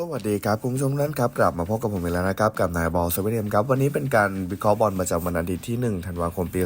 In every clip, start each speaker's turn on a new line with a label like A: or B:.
A: สวัสดีครับ คุณผู้ชมทุกท่านครับ กลับมาพบกับผมอีกแล้วนะครับ กับนายบอลเซเว่นเอ็มครับ วันนี้เป็นการวิเคราะห์บอลประจำวันอาทิตย์ที่ 1 ธันวาคมปี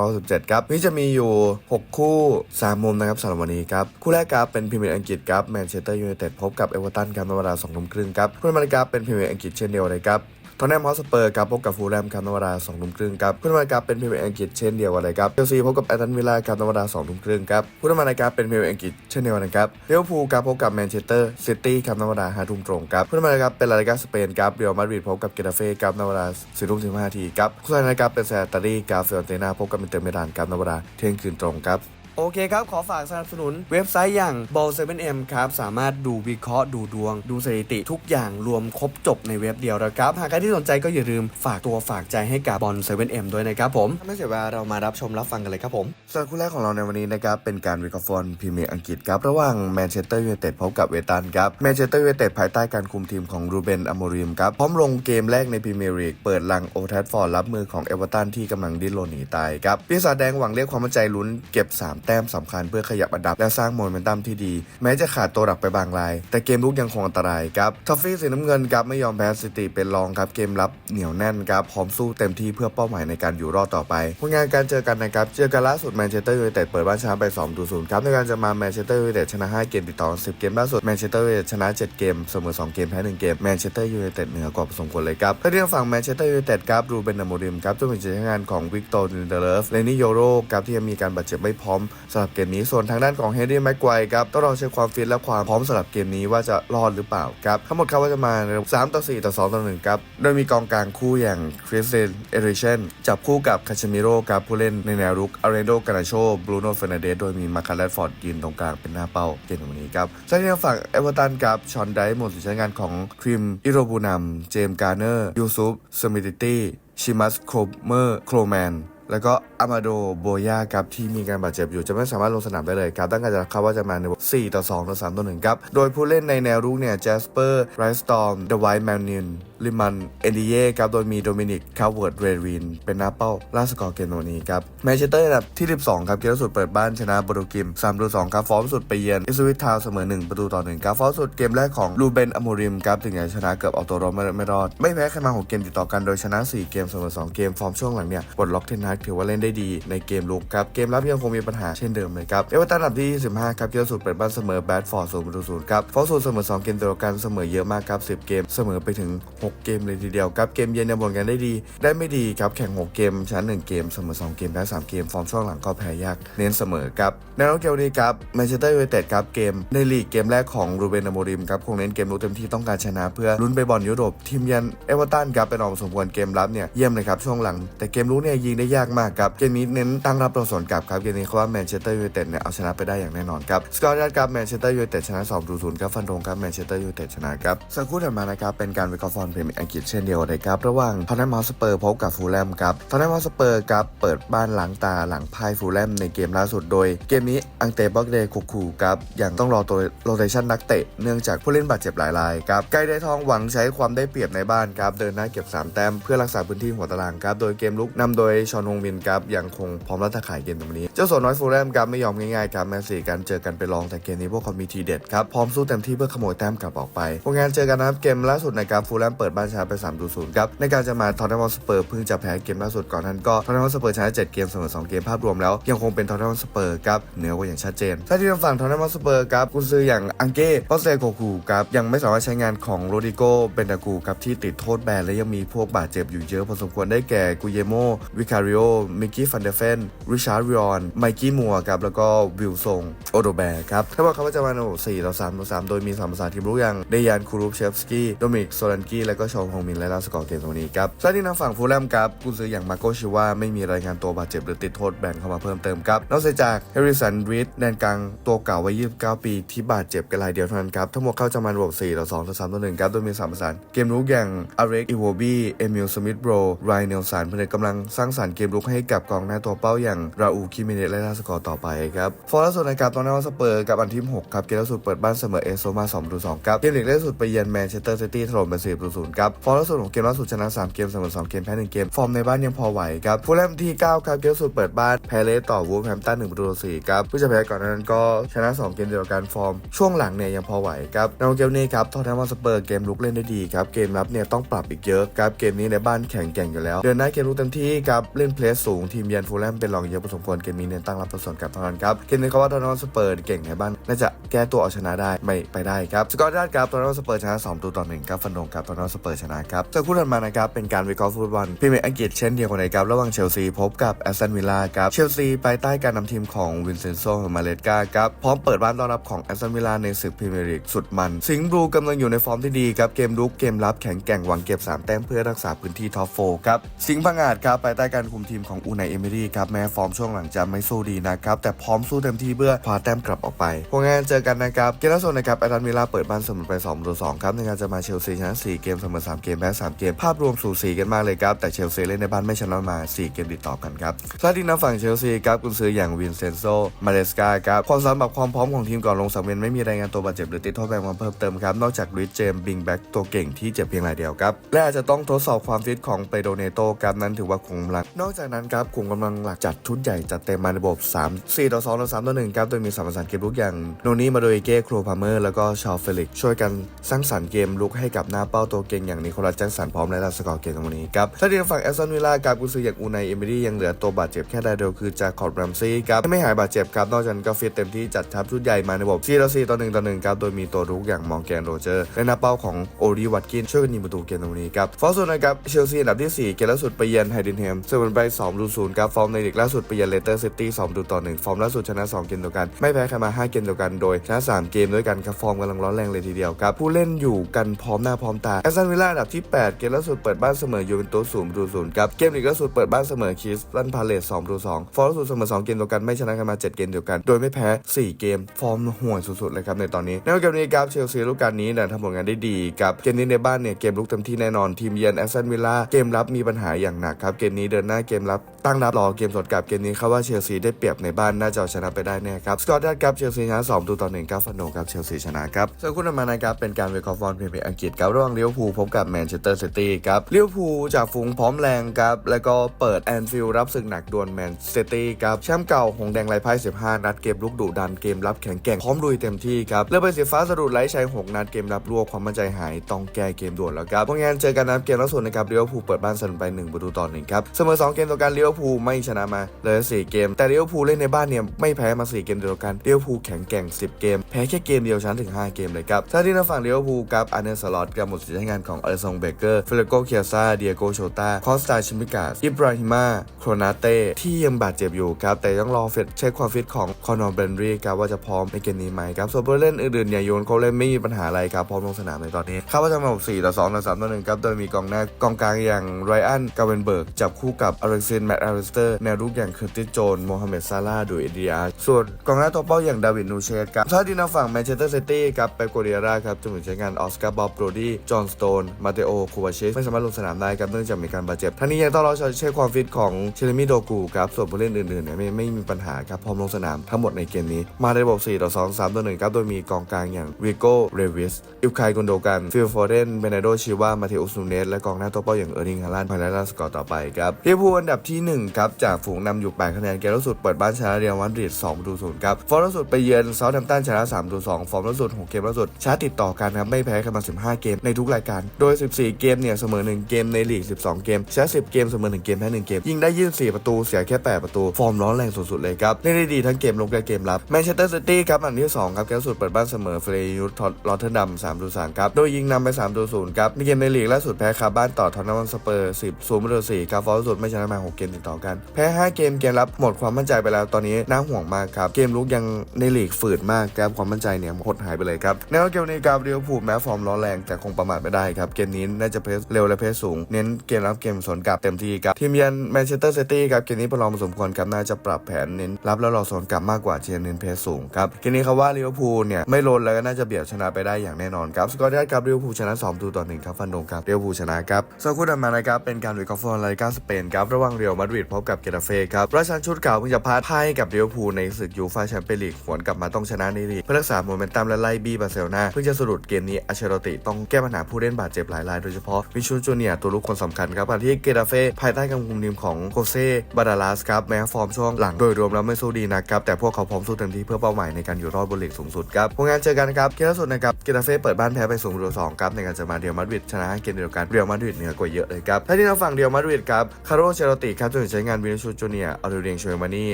A: 2567 ครับ นี่จะมีอยู่ 6 คู่ 3 มุมนะครับสำหรับวันนี้ครับ คู่แรกครับเป็นพรีเมียร์อังกฤษครับแมนเชสเตอร์ยูไนเต็ดพบกับเอเวอร์ตันครับในเวลา2ทุ่มครึ่งครับคู่นี้ครับเป็นพรีเมียร์อังกฤษเช่นเดียวเลยครับ ทอนแนมฮอสเปอร์ครับพบกับฟูลแลมครับนวลา2ทุ่มครึ่งครับผู้นำรายการเป็นพรีเมียร์อังกฤษเช่นเดียวกันเลยครับเชลซีพบกับแอตตันวิลล่าครับนวลา2ทุ่มครึ่งครับผู้นำรายการเป็นพรีเมียร์อังกฤษเช่นเดียวกันครับเลี้ยวภูลครับพบกับแมนเชสเตอร์ซิตี้ครับนวลา5ทุ่มตรงครับผู้นำรายการเป็นลาลิกาสเปนครับเรอัลมาดริดพบกับเกตาเฟ่ครับนวลา4ทุ่ม15นาทีครับคู่รายการเป็นแซตตารีกับฟิออนเตนาพบกับอิเตอร์เมลานครับนวลาเที่ยงคืนตรงครับ โอเคครับ ขอฝากสนับสนุนเว็บไซต์อย่าง ball 7 m ครับ สามารถดูวิเคราะห์ดูดวง ดูสถิติทุกอย่างรวมครบจบในเว็บเดียวนะครับ หากใครที่สนใจก็อย่าลืมฝากตัวฝากใจให้กับบอล7 m ด้วยนะครับผมไม่เสียเวลาเรามารับชมรับฟังกันเลยครับผมส่วนคู่แรกของเราในวันนี้นะครับ เป็นการวิเคราะห์ฟุตบอลพรีเมียร์อังกฤษครับ ระหว่างแมนเชสเตอร์ยูไนเต็ดพบกับเวตันครับแมนเชสเตอร์ยูไนเต็ดภายใต้การคุมทีมของรูเบนอโมริมครับพร้อมลงเกมแรกในพรีเมียร์ลีกเปิดลังโอทัฟฟอร์ดรับมือของเอเวอร์ตันที่กำลังดิ้นรนหนีตายครับปีศาจแดงหวังเรียกความมั่นใจลุ้นเก็บ3แต้มสำคัญเพื่อขยับอันดับและสร้างโมเมนตัมที่ดี แม้จะขาดตัวหลักไปบางราย แต่เกมลุกยังคงอันตรายครับทอฟฟี่สีน้ำเงินครับไม่ยอมแพ้ซิตี้เป็นรองครับเกมรับเหนียวแน่นครับพร้อมสู้เต็มที่เพื่อเป้าหมายในการอยู่รอดต่อไปผลงานการเจอกันนะครับเจอกันล่าสุดแมนเชสเตอร์ยูไนเต็ดเปิดบ้านชนะไป2ต่อ0ครับในการจะมาแมนเชสเตอร์ยูไนเต็ดชนะ 5 เกมติดต่อ 10 เกมล่าสุดแมนเชสเตอร์ยูไนเต็ดชนะ 7 เกมเสมอ 2 เกมแพ้ 1 เกมแมนเชสเตอร์ยูไนเต็ดเหนือกว่าสมควรเลยครับถ้าเรื่องฝั่งแมนเชสเตอร์ยูไนเต็ดครับรูเบนอโมริมครับจะเป็นใช้งานของวิกตอร์ลินเดเลฟเลนี่โยโรครับที่ยังมีการบาดเจ็บไม่พร้อมสำหรับเกมนี้ส่วนทางด้านของเฮนรี่แม็กไกวครับต้องรอเช็คความฟิตและความพร้อมสำหรับเกมนี้ว่าจะรอดหรือเปล่าครับทั้งหมดครับว่าจะมาใน3ต่อ4ต่อ2ต่อ1ครับโดยมีกองกลางคู่อย่างคริสเตนเอริเชนจับคู่กับคาชมิโร่ครับผู้เล่นในแนวรุกอาร์เรโดกานาโชบรูโน่เฟรนเดสโดยมีมาคาร์ลตฟอร์ดยืนตรงกลางเป็นหน้าเป้าเกมวันนี้ครับใช้ในฝั่งเอเวอร์ตันครับชอนไดหมดสิทธิใช้งานของคริมอิโรบูนัมเจมส์การ์เนอร์ยูซุฟสมิติตี้ชิมัสโครเมอร์โครแมน แล้วก็อามาโดโบยาครับที่มีการบาดเจ็บอยู่จะไม่สามารถลงสนามได้เลยครับตั้งใจจะคาดว่าจะมาใน4ต่อ2ต่อ3ต่อ1ครับโดยผู้เล่นในแนวรุกเนี่ยแจสเปอร์ไรสตอมเดอะไวท์แมนนินลิมันเอเดียครับโดยมีโดมินิกคาเวิร์ดเรวินเป็นหน้าเป้าล่าสกอร์เกมวันนี้ครับแมนเชสเตอร์อันดับที่ 12 ครับเกมล่าสุดเปิดบ้านชนะบรูกิม3ต่อ2ครับฟอร์มสุดไปเยือนอิสวิททาวเสมอ 1 ประตูต่อ1ครับฟอร์มสุดเกมแรกของลูเบนอโมริมครับถึงจะชนะเกือบเอาตัวรอดไม่ไม่รอด ไม่แพ้ใครมาหกเกมติดต่อกันโดยชนะ 4 เกมเสมอ 2 เกมฟอร์มช่วงหลังเนี่ยปลดล็อกเทนฮากถือว่าเล่นได้ดีในเกมลุกครับเกมรับยังคงมีปัญหาเช่นเดิมเลยครับเอเวอร์ตันอันดับที่25ครับเกมล่าสุดเปิดบ้านเสมอแบดฟอร์ด0ประตู0ครับฟอร์สูเสมอ2เกมติดต่อกันเสมอเยอะมากครับ10 เกมเสมอไปถึง6 เกมเลยทีเดียวครับเกมเย็นยังบอลกันได้ดี ได้ไม่ดีครับแข่ง 6 เกมชนะ1เกมเสมอ 2 เกมแพ้3เกม ฟอร์มช่วงหลังก็แพ้ยากเน้นเสมอครับในรอบเกมนี้ครับแมนเชสเตอร์ยูไนเต็ดครับเกมในลีกเกมแรกของรูเบนอโมริมครับคงเน้นเกมลุกเต็มที่ต้องการชนะเพื่อลุ้นไปบอลยุโรปทีมยันเอเวอร์ตันครับเป็นออกสมควรเกมรับเนี่ยเยี่ยมเลยครับช่วงหลัง แต่เกมลุกเนี่ยยิงได้ยากมากครับเกมนี้เน้นตั้งรับตัวสวนกลับครับเกมนี้เขาว่าแมนเชสเตอร์ยูไนเต็ดเนี่ยเอาชนะไปได้อย่างแน่นอนครับสกอร์ยัดครับแมนเชสเตอร์ยูไนเต็ดชนะ2-0ครับฟันธงครับแมนเชสเตอร์ยูไนเต็ดชนะครับสักครู่ถัดมานะครับเป็นการวิเคราะห์ฟอร์มพรีเมียร์อังกฤษเช่นเดียวกันครับระหว่างทอนแนมฮอสเปอร์พบกับฟูลแลมครับทอนแนมฮอสเปอร์ครับเปิดบ้านหลังตาหลังพ่ายฟูลแลมในเกมล่าสุดโดย เกมนี้อังเตบอกเดย์คุคูครับยังต้องรอตัวโรเตชันนักเตะเนื่องจากผู้เล่นบาดเจ็บหลายรายครับไกได้ทองหวังใช้ความได้เปรียบในบ้านครับเดินหน้าเก็บ 3 แต้มเพื่อรักษาพื้นที่หัวตารางครับโดยเกมลุกนำโดยชอนฮงมินครับยังคงพร้อมรัตะขายเกมตรงนี้ เจ้าสัวน้อยฟูลแลมครับไม่ยอมง่ายๆครับแม้สี่การเจอกันไปลองแต่เกมนี้พวกเขามีทีเด็ดครับพร้อมสู้เต็มที่เพื่อขโมยแต้มกลับออกไปผลงานเจอกันนะครับเกมล่าสุดนะครับฟูลแลมเปิดบ้านชนะไป3ต่อ0ครับในการจะมาทอนแนมสเปอร์เพิ่งจะแพ้เกมล่าสุดก่อนนั้นก็ทอนแนมสเปอร์ชนะ7เกมเสมอ2เกมภาพรวมแล้ว ยังคงเป็นทอนแนมสเปอร์ครับเหนือกว่าอย่างชัดเจนถ้าที่ทางฝั่งทอนแนมสเปอร์ครับกุนซืออย่างอังเก้ปอสเซโกคูครับยังไม่สามารถใช้งานของโรดิโกเบนดากูครับที่ติดโทษแบนและยังมีพวกบาดเจ็บอยู่เยอะพอสมควรได้แก่กุเยโมวิคาริโอมิกกี้ฟันเดเฟนริชาร์ดริออนไมกี้มัวครับแล้วก็วิลซงโอโดแบร์ครับถ้าว่าเขาจะมาใน4ต่อ3ต่อ3โดยมีสามภาษาทีมรู้อย่างเดยานคูรูปเชฟสกี้โดมิกโซลันกี้และก็ชองฮงมินและลาสกอร์เกมตรงนี้ครับส่วนที่ทางฝั่งฟูลแลมครับกุนซืออย่างมาโกชิว่าไม่มีรายงานตัวบาดเจ็บหรือติดโทษแบนเข้ามาเพิ่มเติมครับนอกจากเฮริสันรีดแดนกลางตัวเก่าวัย29 ปีที่บาดเจ็บกันรายเดียวเท่านั้นครับทั้งหมดเข้าจะมารวม4ต่อ2ต่อ3ต่อ1ครับโดยมีสามประสานเกมรุกอย่างอาเร็กอีโวบี้เอมิลสมิธโบรไรเนลสันผนึกกำลังสร้างสรรค์เกมรุกให้กับกองหน้าตัวเป้าอย่างราอูคิเมเนสและลาสกอร์ต่อไปครับฟอร์ลสุดในการตอนนั้นสเปอร์กับอันทีม6ครับเกมล่าสุดเปิดบ้านเสมอเอโซมา2ต่อ2ครับเกมลีกล่าสุดไปเยือนแมนเชสเตอร์ซิตี้ถล่มเป็น4ต่อ0ครับฟอร์มล่าสุดของเกมล่าสุดชนะ 3 เกมเสมอ2เกมแพ้1เกม ฟอร์มในบ้านยังพอไหวครับผู้เล่นที่ 9 ครับเกมล่าสุดเปิดบ้านแพ้เลสต่อวูฟแฮมตัน1ประตูต่อ4ครับผู้จะแพ้ก่อนนั้นก็ชนะ 2 เกมเดียวกันฟอร์ม ช่วงหลังเนี่ยยังพอไหวครับในเกมนี้ครับทอตแนมสเปอร์เกมลุกเล่นได้ดีครับเกมรับเนี่ยต้องปรับอีกเยอะครับเกมนี้ในบ้านแข่งแกร่งอยู่แล้ว เดินหน้าเกมลุกเต็มที่ครับเล่นเพลสสูงทีมเยือนฟูลแลมเป็นรองเยอะพอสมควรเกมนี้เน้นตั้งรับตัวส่วนกับเท่านั้นครับเกมนี้เขาว่าทอตแนมสเปอร์เก่งในบ้านน่าจะแก้ตัวเอาชนะได้ไม่ไปได้ครับสกอร์ด้านครับทอตแนมสเปอร์ชนะ2ตัวต่อ1ครับฟันธงครับทอตแนมสเปอร์ชนะครับจากคู่ถัดมานะครับเป็นการวิเคราะห์ฟุตบอลพรีเมียร์อังกฤษเช่นเดียวกันเลยครับระหว่างเชลซีพบกับแอสตันวิลล่าครับเชลซีภายใต้การนำทีมของวินเซนโซมาเลสกาครับพร้อมเปิดบ้านต้อนรับของแอสตันวิลล่าในศึกพรีเมียร์ลีกสุดมัน สิงห์บลูกำลังอยู่ในฟอร์มที่ดีครับเกมรุกเกมรับแข็งแกร่งหวังเก็บ3แต้มเพื่อรักษาพื้นที่ท็อปโฟครับสิงห์พังอาจครับภายใต้การคุมทีมของอูไนเอเมรี่ครับแม้ฟอร์มช่วงหลังจะไม่สู้ดีนะครับแต่พร้อมสู้เต็มที่เพื่อพาแต้มกลับออกไปพวกงานเจอกันนะครับเกมล่าสุดนะครับแอสตันวิลล่าเปิดบ้านเสมอไป2-2ครับในการจะมาเชลซีชนะ4เกมเสมอ 3 เกมแพ้ 3 เกม ภาพรวมสูสีกันมากเลยครับ แต่เชลซีเล่นในบ้านไม่ชนะมา 4 เกมติดต่อกันครับถ้าที่น้ำฝั่งเชลซีครับกุนซืออย่างวินเซนโซ มาเลสกาครับความสำหรับความพร้อมของทีมก่อนลงสังเวียนไม่มีรายงานตัวบาดเจ็บหรือติดโทษแบนมาเพิ่มเติมครับนอกจากลุยเจมบิงแบ็กตัวเก่งที่เจ็บเพียงรายเดียวครับและอาจจะต้องทดสอบความฟิตของเปโดเนโตครับนั้นถือว่าคงหลักนอกจากนั้นครับกลุ่มกำลังหลักจัดชุดใหญ่จัดเต็มมาในระบบ 3 4ต่อ2ต่อ3ต่อ1ครับโดยมีสามประสานเกมลุกอย่างโนนี่มาโดยเก้โครพาเมอร์แล้วก็ชาวเฟลิกช่วยกันสร้างสรรค์เกมลุกให้กับหน้าเป้าตัวเกก่งอย่างนิโคลัสแจ็คสันพร้อมและลาสกอร์เกมในวันนี้ครับถ้าทีมฝั่งแอสตันวิลล่ากับกุนซืออย่างอูไนเอมิรี่ยังเหลือตัวบาดเจ็บแค่รายเดียวคือจาคอร์ดแรมซี่ครับไม่หายบาดเจ็บครับนอกจากนั้นก็ฟิตเต็มที่จัดทัพชุดใหญ่มาในระบบ4ต่อ4ต่อ1ต่อ1ครับโดยมีตัวรุกอย่างมองแกนโรเจอร์และน้าเป้าของโอริวัตกินช่วยกันยิงประตูเกมในวันนี้ครับฟอร์ส่วนนะครับเชลซีอันดับที่4เกมล่าสุดไปเยือนไฮเดนแฮมเสมอไป2ดู0ครับฟอร์มในลีกล่าสุดไปเยือนเลสเตอร์ซิตี้2ดูต่อ1ฟอร์มล่าสุดชนะ 2 เกมเดียวกัน ไม่แพ้ใครมา 5 เกมเดียวกันโดยชนะ3เกมด้วยกันครับฟอร์มกำลังร้อนแรงเลยทีเดียวครับผู้เล่นอยู่กันพร้อมหน้าพร้อมตาแอสตัันวิลล่าอันดับที่ 8 เกมล่าสุดเปิดบ้านเสมอยูเวนตุส0ดู0ครับ เกมลีกล่าสุดเปิดบ้านเสมอคิสตันพาเลส2ดู2ฟอร์ล่าสุดเสมอ2เกมเดียวกันไม่ชนะกันมา 7 เกมเดียวกัน โดยไม่แพ้ 4 เกม ฟอร์มห่วยสุดๆเลยครับในตอนนี้ในเกมนี้ครับเชลซีลูกการนี้เนี่ยทำผลงานได้ดีครับเกมนี้ในบ้านเนี่ยเกมลุกเต็มที่แน่นอนทีมเยือนแอสตันวิลล่าเกมรับมีปัญหาอย่างหนักครับเกมนี้เดินหน้าเกมรับตั้งรับรอเกมสดกับเกมนี้เขาว่าเชลซีได้เปรียบในบ้านน่าจะเอาชนะไปได้แน่ครับสกอร์ดัตครับเชลซีชนะ2ตัวต่อ1ครับฟันโนครับเชลซีชนะครับส่วนคู่ต่อมานะครับเป็นการเวคอฟบอลพรีเมียร์อังกฤษครับระหว่างลิเวอร์พูลพบกับแมนเชสเตอร์ซิตี้ครับลิเวอร์พูลจากฝูงพร้อมแรงครับแล้วก็เปิดแอนฟิลด์รับศึกหนักดวลแมนซิตี้ครับแชมป์เก่าหงแดงลายไพ่15 นัดเกมลุกดุดันเกมรับแข็งแกร่งพร้อมลุยเต็มที่ครับเลือกไปสีฟ้าสะดุดไร้ชัย6นัดเกมรับรัวความมั่นใจหายต้องแก้เกมด่วนแล้วครับพวกงานเจอกันนัดเกมล่าสุดนะครับลิเวอร์พูลเปิดบ้านเสมอไป1ประตูต่อ1ครับเสมอ2เกมต่อกันลิเวอร์พูลไม่ชนะมาเลย4เกม แต่ลิเวอร์พูลเล่นในบ้านเนี่ยไม่แพ้มา 4 เกมเดียวกันลิเวอร์พูลแข็งแกร่ง 10 เกม แพ้แค่เกมเดียวชนะถึง 5 เกมเลยครับถ้าที่ทางฝั่งลิเวอร์พูลครับอาร์เนสลอตกับหมดสิทธิ์ใช้งานของอเลซองเบเกอร์เฟลโกเคียซาเดียโกโชตาคอสตาชิมิกาสอิบราฮิมาโครนาเต้ที่ยังบาดเจ็บอยู่ครับ แต่ต้องรอเฟดเช็คความฟิตของคอนอร์เบนรีครับว่าจะพร้อมในเกมนี้ไหมครับ ส่วนผู้เล่นอื่นๆเนี่ยโยนเขาเล่นไม่มีปัญหาอะไรครับ พร้อมลงสนามในตอนนี้คาดว่าจะมาแบบ4ต่อ2ต่อ3ต่อ1ครับ โดยมีกองหน้ากองกลางอย่างไรอันกาเวนเบิร์กจับคู่กับอเล็กซินแมตต์อาริสเตอร์แนวรุกอย่างเคอร์ติสโจนโมฮัมเหม็ดซาลาห์ดูเอเดียส่วนกองหน้าตัวเป้าอย่างดาวิดนูเชสครับถ้าที่ทาฝั่งแมนเชสเตอร์ซิตี้ครับเปโกเดียราครับจะเหมือนใช้งานออสการ์บอบโรดี้จอห์นสโตน มาเตโอ คูวาเชสไม่สามารถลงสนามได้ครับเนื่องจากมีการบาดเจ็บทั้งนี้ยังต้องรอเช็คความฟิตของเชลมิโดกูครับส่วนผู้เล่นอื่นๆเนี่ยไม่ไม่มีปัญหาครับพร้อมลงสนามทั้งหมดในเกมนี้มาในระบบ4ต่อ2 3ต่อ1ครับโดยมีกองกลางอย่างวิโก้เรวิสอิลคายกุนโดกันฟิลฟอร์เดนเบเนโดชิวามาเทอุสนูเนสและกองหน้าตัวเป้าอย่างเออร์ลิงฮาลันภายในลาสกอร์ต่อไปครับเวอร์พูอันดับที่ 1 ครับ จากฝูงนำอยู่ 8 คะแนนเกมล่าสุดเปิดบ้านชนะเรียลมาดริด2ประตู0ครับฟอร์มล่าสุดไปเยือนเซาท์แฮมป์ตันชนะ3ประตู2ฟอร์มล่าสุด 6 เกมล่าสุดชนะติดต่อกันครับไม่แพ้กันมา 15 เกมในทุกรายการการ โดย 14 เกมเนี่ยเสมอ 1 เกมในลีก 12 เกมชนะ10 เกมเสมอ 1 เกมแพ้ 1 เกม ยิงได้ 24 ประตู เสียแค่ 8 ประตู ฟอร์มร้อนแรงสุดๆเลยครับเล่นได้ดีทั้งเกมลุกและเกมรับแมนเชสเตอร์ซิตี้ครับอันที่ 2 ครับเกสุดเปิดบ้านเสมอเฟรยูทลอตเทอร์ดัม3ประตู3ครับ โดยยิงนำไป3ประตู0ครับในเกมในลีกล่าสุดแพ้คาบ้านต่อทอนนัมสเปอร์10ศูนย์ประตู4ครับฟอร์มสุดไม่ชนะมา 6 เกมติดต่อกัน แพ้ 5 เกมเกมรับหมดความมั่นใจไปแล้วตอนนี้น่าห่วงมากครับเกมลุกยังในลีกฝืดมากครับความมั่นใจเนี่ยหดหายไปเลยครับในเกมนี้ครับเรียวผูลแม้ฟอร์มร้อนแรงแต่คงประมาทไม่ได้ได้ครับ เกมนี้น่าจะเพสเร็วและเพสสูง เน้นเกมรับเกมสวนกลับเต็มที่ครับทีมเยือนแมนเชสเตอร์ซิตี้ครับเกมนี้พอลองผสมควรครับน่าจะปรับแผนเน้นรับแล้วรอสวนกลับมากกว่าเชียร์เน้นเพสสูงครับเกมนี้เขาว่าลิเวอร์พูลเนี่ยไม่ลนแล้วก็น่าจะเบียดชนะไปได้อย่างแน่นอนครับสกอร์ได้ครับลิเวอร์พูลชนะ2ตัวต่อ1ครับฟันดงครับลิเวอร์พูลชนะครับส่วนคู่ถัดมานะครับเป็นการวิเคราะห์ฟุตบอลลาลิก้าสเปนครับระหว่างเรอัลมาดริดพบกับเกตาเฟ่ครับราชันชุดเก่าเพิ่งจะพลาดพ่ายกับลิเวอร์พูลในศึกยูฟ่าแชมเปี้ยนลีกหวนกลับมาต้องชนะในลีกเพื่อรักษาโมเมนตัมและไล่บี้บาร์เซโลนาเพิ่งจะสะดุดเกมนี้อัชเชโรติต้องแก้ปัญหาผู้เล่นนบาดเจ็บหลายรายโดยเฉพาะวิชูจูเนียตัวลูกคนสำคัญครับขณะที่เกตาเฟ่ภายใต้การคุมทีมของโคเซบาดาลัสครับแม้ฟอร์มช่วงหลังโดยรวมแล้วไม่สู้ดีนะครับแต่พวกเขาพร้อมสู้เต็มที่เพื่อเป้าหมายในการอยู่รอดบนลีกสูงสุดครับผลงานเจอกันครับเกมล่าสุดนะครับเกตาเฟ่เปิดบ้านแพ้ไป0ูนย์สองครับในการจะมาเดียวมาดริดชนะเกมเดียวกันเรียวมาดริดเหนือกว่าเยอะเลยครับถ้าที่ทางฝั่งเดียวมาดริดครับคาร์โรเชโรติครับจะใช้งานวินิชูจูเนียร์ออเดเรียงโชยมานี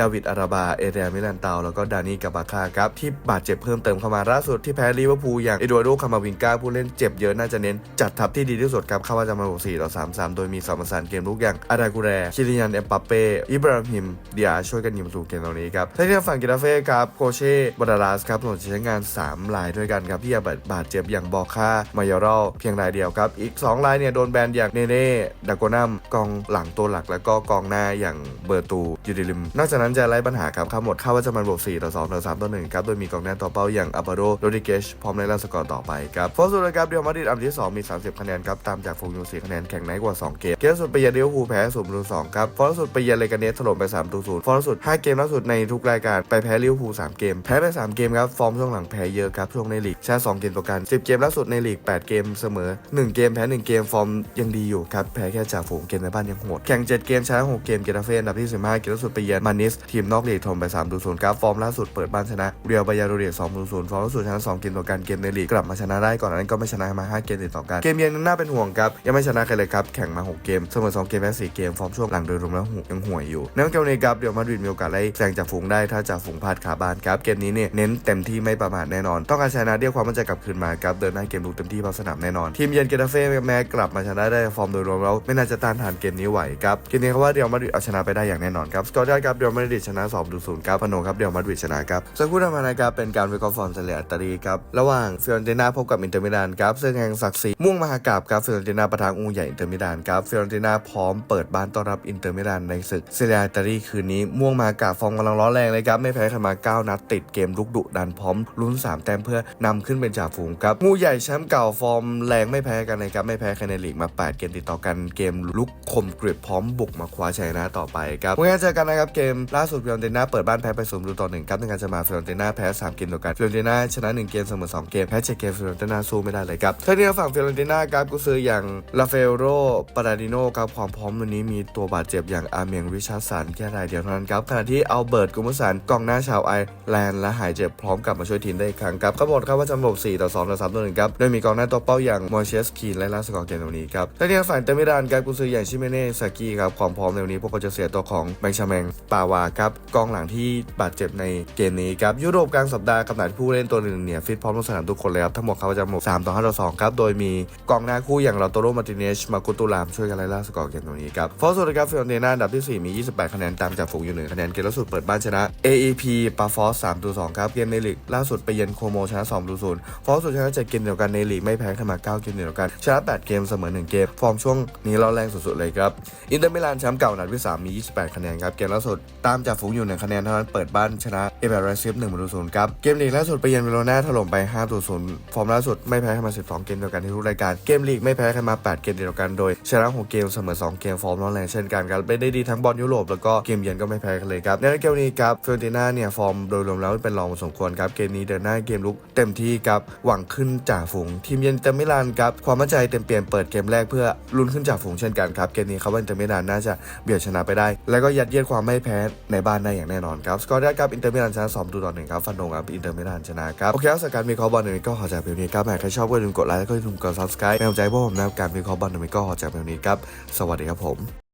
A: ดาวิดอาราบาเอเดียมิลันเตาแล้วก็ดานี่กาบาคาครับที่บาดเจ็บเพิ่มเติมเข้ามาล่าสุดที่แพ้ลิเวอร์พูลอย่างเอโดวาร์โดคามาวิงกาผู้เล่นเจ็บเยอะน่าจะเน้นจัดทัพที่ดีที่สุดครับเข้าว่าจะมาบอก4ต่อ3 3 โดยมีสองประสานเกมลุกอย่างอาดากูแรคิริยันเอ็มปัปเป้อิบราฮิมเดียช่วยกันยิงประตูเกมตรงนี้ครับถ้าที่ฝั่งกิตาเฟ่ครับโคเช่บาดาลัสครับส่วนใช้งาน 3 รายด้วยกันครับที่บาดเจ็บอย่างบอค่ามายอรัลเพียงรายเดียวครับอีก 2 รายเนี่ยโดนแบนอย่างเนเน่ดากโกนัมกองหลังตัวหลักแล้วก็กองหน้าอย่างเบอร์ตูยูดิลิม นอกจากนั้นจะไล่ปัญหาครับเข้าหมดเข้าว่าจะมันบวก4ต่อ2ต่อ3ต่อ1ครับโดยมีกองหน้าตัวเป้าอย่างอัปโดโรดิเกชพร้อมในล่าสกอร์ต่อไปครับฟอร์ซูนครับเดียวมาดิดอันที่2มี 30 คะแนนครับ ตามจากฟูงยู4คะแนนแข่งน้อยกว่า 2 เกม เกมสุดไปเยือนเดียวพูลแพ้0ูนย์สองครับ ฟอร์สุดไปเยือนเลกาเนสถล่มไป3ตูศูนย์ฟอร์สุด 5 เกมล่าสุดในทุกรายการไปแพ้ลิเวอร์พูล3เกม แพ้ไป 3 เกมครับ ฟอร์มช่วงหลังแพ้เยอะครับ ช่วงในลีกชนะ2เกมต่อกัน 10 เกมล่าสุดในลีก 8 เกมเสมอ 1 เกมแพ้ 1 เกมฟอร์มยังดีอยู่ครับ แพ้แค่จากฝูงเกมในบ้านยังโหด แข่ง 7 เกมชนะ6เกมเกตาเฟ่อันดับที่15เกมล่าสุดไปเยือนมานิสทีมนอกลีกถล่มไป3ตูศูนย์ครับ ฟอร์มล่าสุดเปิดบ้านชนะเรียวบายาโดเรีย2ตูศูนย์ฟอร์มล่าสุดชนะ2เกมต่อกันเกมในลีกกลับมาชนะได้ก่อนนั้นก็ไม่ชนะมา5เกมติดต่อกันเกมเยือนนั้นน่าเป็นห่วงครับยังไม่ชนะใครเลยครับแข่งมา 6 เกมเสมอ2เกมแพ้4เกมฟอร์มช่วงหลังโดยรวมแล้วยังห่วยอยู่ในเกมนี้ครับเดี๋ยวมาดริดมีโอกาสไล่แซงจากฝูงได้ถ้าจากฝูงพลาดขาบานครับเกมนี้เนี่ยเน้นเต็มที่ไม่ประมาทแน่นอน ต้องการชนะเรียกความมั่นใจกลับคืนมาครับเดินหน้าเกมลุกเต็มที่เบาสนามแน่นอนทีมเยือนเกตาเฟ่แม้กลับมาชนะได้ฟอร์มโดยรวมแล้วไม่น่าจะต้านทานเกมนี้ไหวครับเกมนี้เขาว่าเดียวมาดริดเอาชนะไปได้อย่างแน่นอนครับสกอร์ได้ครับเดียวมาดริดชนะ2ดูศูนย์ครับพนงครับเดียวมาดริดชนะครับส่วนคู่ต่อมนะครับเป็นการวิเคราะห์ฟอร์มเฉลี่ยอัตรีครับระหว่างฟิอรนติน่าพบกับอินเตอร์มิลานครับซึ่งแห่งศักดิ์ศรีม่วงมหากาบครับฟิออเรนติน่าประทางอูใหญ่อินเตอร์มิลานครับฟิออเรนติน่าพร้อมเปิดบ้านต้อนรับอินเตอร์มิลานในศึกเซเรียอิตาลีคืนนี้ม่วงมหากาบฟอร์มกำลังร้อนแรงเลยครับไม่แพ้ใครมา 9 นัดติดเกมลุกดุดันพร้อมลุ้น 3 แต้มเพื่อนำขึ้นเป็นจ่าฝูงครับงูใหญ่แชมป์เก่าฟอร์มแรงไม่แพ้กันเลยครับไม่แพ้ใครในลีกมา 8 เกมติดต่อกันเกมลุกคมกริบพร้อมบุกมาคว้าชัยชนะต่อไปครับเมื่อเจอกันนะครับเกมล่าสุดฟิออเรนติน่าเปิดบ้านแพ้ไป0ประตูต่อ1ครับในการจะมาฟิออเรนติน่าแพ้3เกมต่อกันฟิออเรนติน่าชนะ 1 เกมเสมอ2เกมแพ้7เกมฟิออเรนติน่าสู้ไม่ได้เลยครับทางนี้ฝั่งฟิออเรนติน่าครับกุซืออย่างลาเฟโรปาราดิโนครับความพร้อมวันนี้มีตัวบาดเจ็บอย่างอาเมียงริชาร์สันแค่รายเดียวเท่านั้นครับขณะที่อัลเบิร์ตกุมสันกองหน้าชาวไอร์แลนด์และหายเจ็บพร้อมกลับมาช่วยทีมได้อีกครั้งครับเขาบอกครับว่าจำลบ4ต่อ2ต่อ3ต่อ1ครับโดยมีกองหน้าตัวเป้าอย่างมอร์เชสคีนและลาสกอร์เกมตรงนี้ครับทางนี้ฝ่ายเตมิรานครับกุซืออย่างชิเมเน่ซากิครับความพร้อมในวันนี้พวกเขาจะเสียตัวของแบงชาแมงปาวาครับกองหลังที่บาดเจ็บในเกมนี้ครับยุโรปกลางสัปดาห์กำหนดผู้เล่นตัวหนึ่งเนี่ยฟิตพร้อมลงสนามทุกคนเลยครับทั้งหมดเขาจะหมด3ต่อ5ต่อ2ครับโดยมีกองหน้าคู่อย่างลาโตโรมาติเนชมากุตุลามช่วยกันไล่ล่าสกอร์เกมตรงนี้ครับฟอร์สูดครับฟิออเนติน่าอันดับที่ 4 มี 28 คะแนนตามจากฝูงอยู่หนึ่งคะแนนเกมล่าสุดเปิดบ้านชนะ AEP ปาฟอส3ต่อ2ครับเกมในลีกล่าสุดไปเยือนโคโมชนะ2ต่อ0ฟอร์สูดชนะ7เกมเดียวกันในลีกไม่แพ้ขึ้นมา9เกมเดียวกันชนะ8เกมเสมอ1เกมฟอร์มช่วงนี้เราแรงสุดๆเลยครับอินเตอร์มิลานแชมป์เก่าอันดับที่3มี 28 คะแนนครับเกมล่าสุดตามจากฝูงอยู่หนึ่งคะแนนเท่านั้นเปิดบ้านชนะเอเบอร์เรซิฟ1ต่อ0ครับเกมลีกล่าสุดไปเยือนเวโรนาถล่มไป5ต่อ0ฟอร์มล่าสุดไม่แพ้ขึ้นมา 12 เกมเดียวกันทุกรายการเกมลีกไม่แพ้ขึ้นมา 8 เกมเดียวกันโดยชนะ6เกมเสมอ 2 เกมฟอร์มร้อนแรงเช่นกันครับไม่ได้ดีทั้งบอลยุโรปแล้วก็เกมเยือนก็ไม่แพ้กันเลยครับในเกมนี้ครับเฟอร์ติน่าเนี่ยฟอร์มโดยรวมแล้วเป็นรองสมควรครับเกมนี้เดินหน้าเกมลุกเต็มที่ครับหวังขึ้นจ่าฝูงทีมเยือนอินเตอร์มิลานครับความมั่นใจเต็มเปลี่ยนเปิดเกมแรกเพื่อลุ้นขึ้นจ่าฝูงเช่นกันครับเกมนี้เขาว่าอินเตอร์มิลานน่าจะเบียดชนะไปได้ แล้วก็ยัดเยียดความไม่แพ้ในบ้านได้อย่างแน่นอนครับสกอร์ได้ครับอินเตอร์มิลานชนะ2ประตูต่อ1ครับฟันโดงครับอินเตอร์มิลานชนะครับโอเคครับสการมีคอบอลหนึ่งก็ขอจากเพลงนี้ครับหากใครชอบก็อย่าลืมกดไลค์แล้วก็อย่าลืมกด subscribe เป็นกำลังใจพวกผมนะครับการวิเคราะห์บอลหนึ่งก็จากเพลงนี้ครับ สวัสดีครับผม